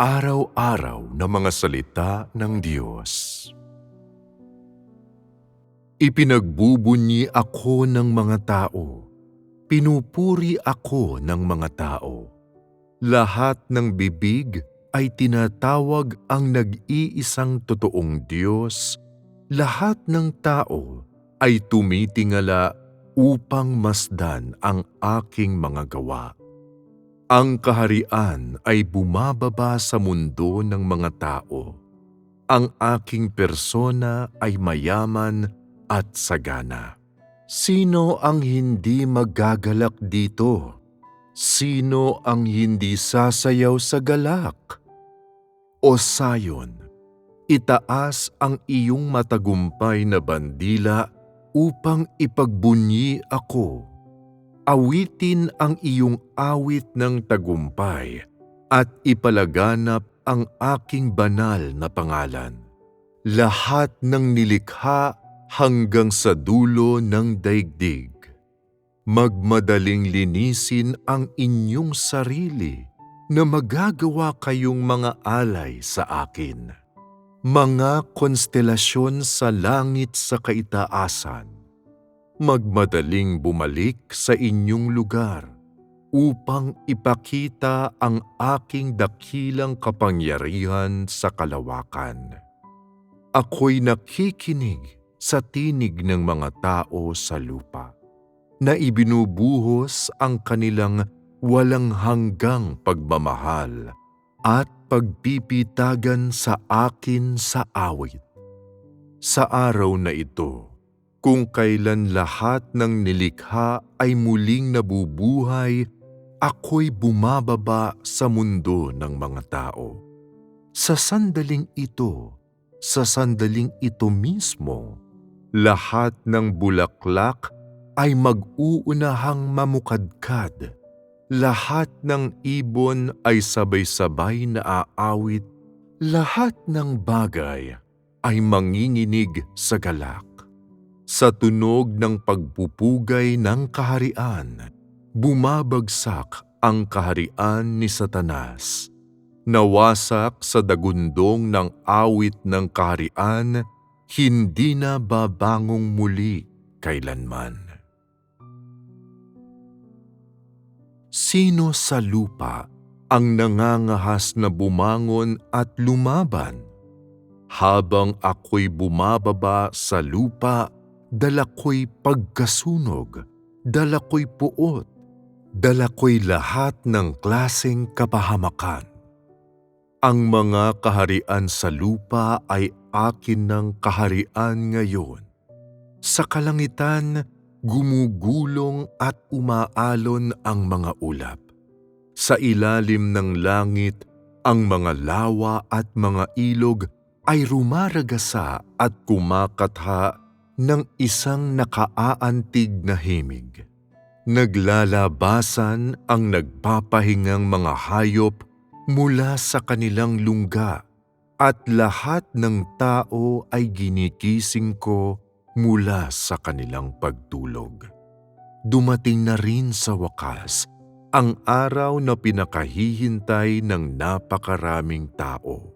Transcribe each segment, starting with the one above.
pang-araw-araw na mga salita ng Diyos. Ipinagbubunyi ako ng mga tao. Pinupuri ako ng mga tao. Lahat ng bibig ay tinatawag ang nag-iisang totoong Diyos. Lahat ng tao ay tumitingala upang masdan ang aking mga gawa. Ang kaharian ay bumababa sa mundo ng mga tao. Ang aking persona ay mayaman at sagana. Sino ang hindi magagalak dito? Sino ang hindi sasayaw sa galak? O sayon, itaas ang iyong matagumpay na bandila upang ipagbunyi ako awitin ang iyong awit ng tagumpay at ipalaganap ang aking banal na pangalan. Lahat ng nilikha hanggang sa dulo ng daigdig. Magmadaling linisin ang inyong sarili na magagawa kayong mga alay sa akin. Mga konstelasyon sa langit sa kaitaasan magmadaling bumalik sa inyong lugar upang ipakita ang aking dakilang kapangyarihan sa kalawakan. Ako'y nakikinig sa tinig ng mga tao sa lupa na ibinubuhos ang kanilang walang hanggang pagmamahal at pagpipitagan sa akin sa awit. Sa araw na ito, kung kailan lahat ng nilikha ay muling nabubuhay, ako'y bumababa sa mundo ng mga tao. Sa sandaling ito, sa sandaling ito mismo, lahat ng bulaklak ay mag-uunahang mamukadkad. Lahat ng ibon ay sabay-sabay na aawit. Lahat ng bagay ay manginginig sa galak sa tunog ng pagpupugay ng kaharian, bumabagsak ang kaharian ni Satanas. Nawasak sa dagundong ng awit ng kaharian, hindi na babangong muli kailanman. Sino sa lupa ang nangangahas na bumangon at lumaban? Habang ako'y bumababa sa lupa, dala ko'y pagkasunog, dala ko'y puot, dala ko'y lahat ng klaseng kapahamakan. Ang mga kaharian sa lupa ay akin ng kaharian ngayon. Sa kalangitan, gumugulong at umaalon ang mga ulap. Sa ilalim ng langit, ang mga lawa at mga ilog ay rumaragasa at kumakatha ng isang nakaaantig na himig. Naglalabasan ang nagpapahingang mga hayop mula sa kanilang lungga at lahat ng tao ay ginikising ko mula sa kanilang pagtulog. Dumating na rin sa wakas ang araw na pinakahihintay ng napakaraming tao.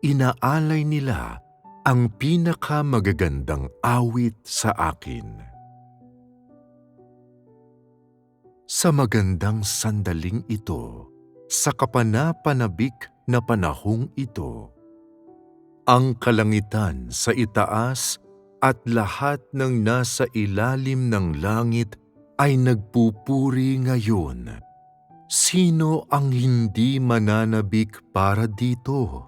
Inaalay nila ang pinakamagagandang awit sa akin. Sa magandang sandaling ito, sa kapanapanabik na panahong ito, ang kalangitan sa itaas at lahat ng nasa ilalim ng langit ay nagpupuri ngayon. Sino ang hindi mananabik para dito?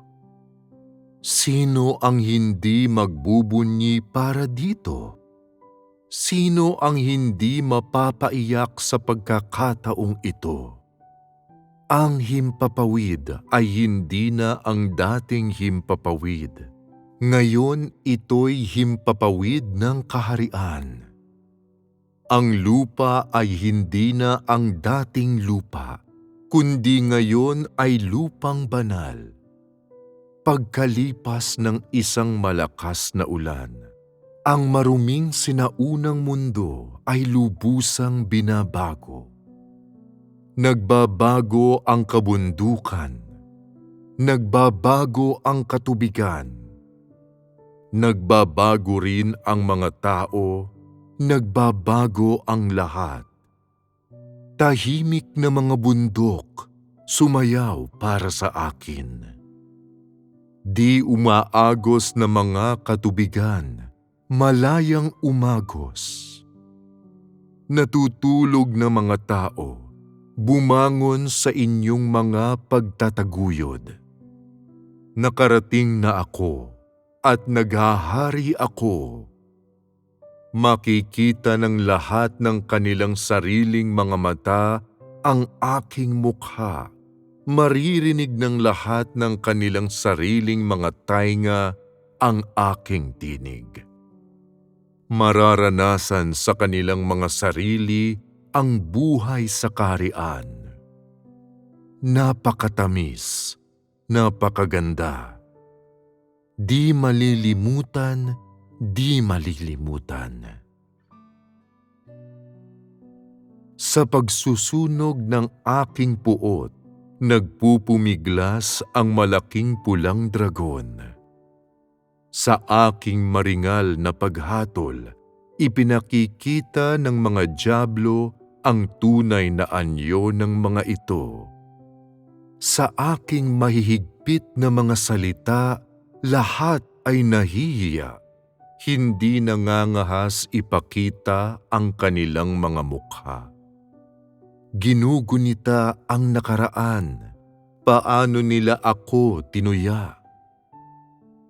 Sino ang hindi magbubunyi para dito? Sino ang hindi mapapaiyak sa pagkakataong ito? Ang himpapawid ay hindi na ang dating himpapawid. Ngayon ito'y himpapawid ng kaharian. Ang lupa ay hindi na ang dating lupa, kundi ngayon ay lupang banal Pagkalipas ng isang malakas na ulan, ang maruming sinaunang mundo ay lubusang binabago. Nagbabago ang kabundukan. Nagbabago ang katubigan. Nagbabago rin ang mga tao, nagbabago ang lahat. Tahimik na mga bundok, sumayaw para sa akin. Di umaagos na mga katubigan, malayang umagos. Natutulog na mga tao, bumangon sa inyong mga pagtataguyod. Nakarating na ako at naghahari ako. Makikita ng lahat ng kanilang sariling mga mata ang aking mukha. Maririnig ng lahat ng kanilang sariling mga tainga ang aking tinig. Mararanasan sa kanilang mga sarili ang buhay sa kaharian. Napakatamis, napakaganda. Di malilimutan, di malilimutan. Sa pagsusunog ng aking puot, nagpupumiglas ang malaking pulang dragon. Sa aking maringal na paghatol, ipinakikita ng mga dyablo ang tunay na anyo ng mga ito. Sa aking mahihigpit na mga salita, lahat ay nahihiya. Hindi nangangahas ipakita ang kanilang mga mukha. Ginugunita ang nakaraan. Paano nila ako tinuya?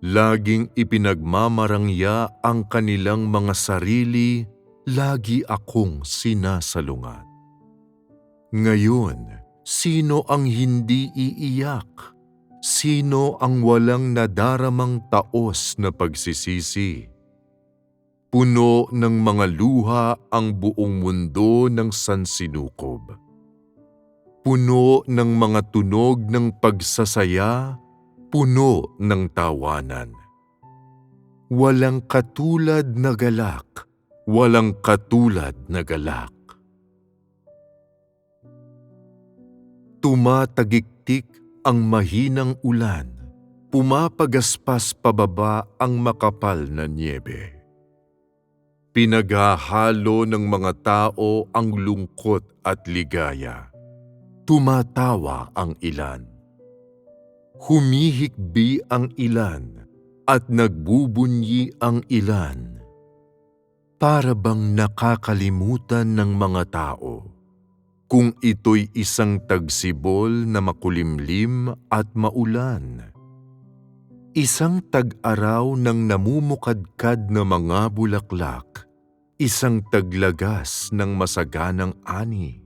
Laging ipinagmamarangya ang kanilang mga sarili, lagi akong sinasalungat. Ngayon, sino ang hindi iiyak? Sino ang walang nadaramang taos na pagsisisi? Puno ng mga luha ang buong mundo ng sansinukob. Puno ng mga tunog ng pagsasaya, puno ng tawanan. Walang katulad na galak, walang katulad na galak. Tumatagiktik ang mahinang ulan, pumapagaspas pababa ang makapal na niebe. Pinaghahalo ng mga tao ang lungkot at ligaya. Tumatawa ang ilan. Humihikbi ang ilan at nagbubunyi ang ilan. Para bang nakakalimutan ng mga tao kung ito'y isang tagsibol na makulimlim at maulan. Isang tag-araw ng namumukadkad na mga bulaklak, isang taglagas ng masaganang ani,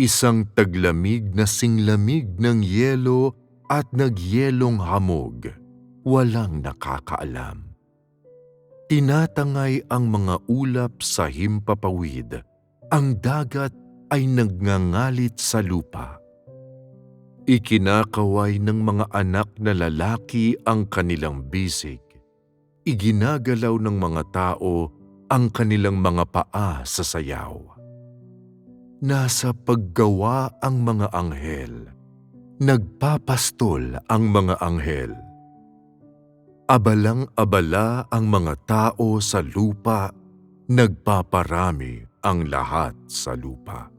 isang taglamig na singlamig ng yelo at nagyelong hamog, walang nakakaalam. Tinatangay ang mga ulap sa himpapawid, ang dagat ay nagngangalit sa lupa. Ikinakaway ng mga anak na lalaki ang kanilang bisig. Iginagalaw ng mga tao ang kanilang mga paa sa sayaw. Nasa paggawa ang mga anghel. Nagpapastol ang mga anghel. Abalang-abala ang mga tao sa lupa, nagpaparami ang lahat sa lupa.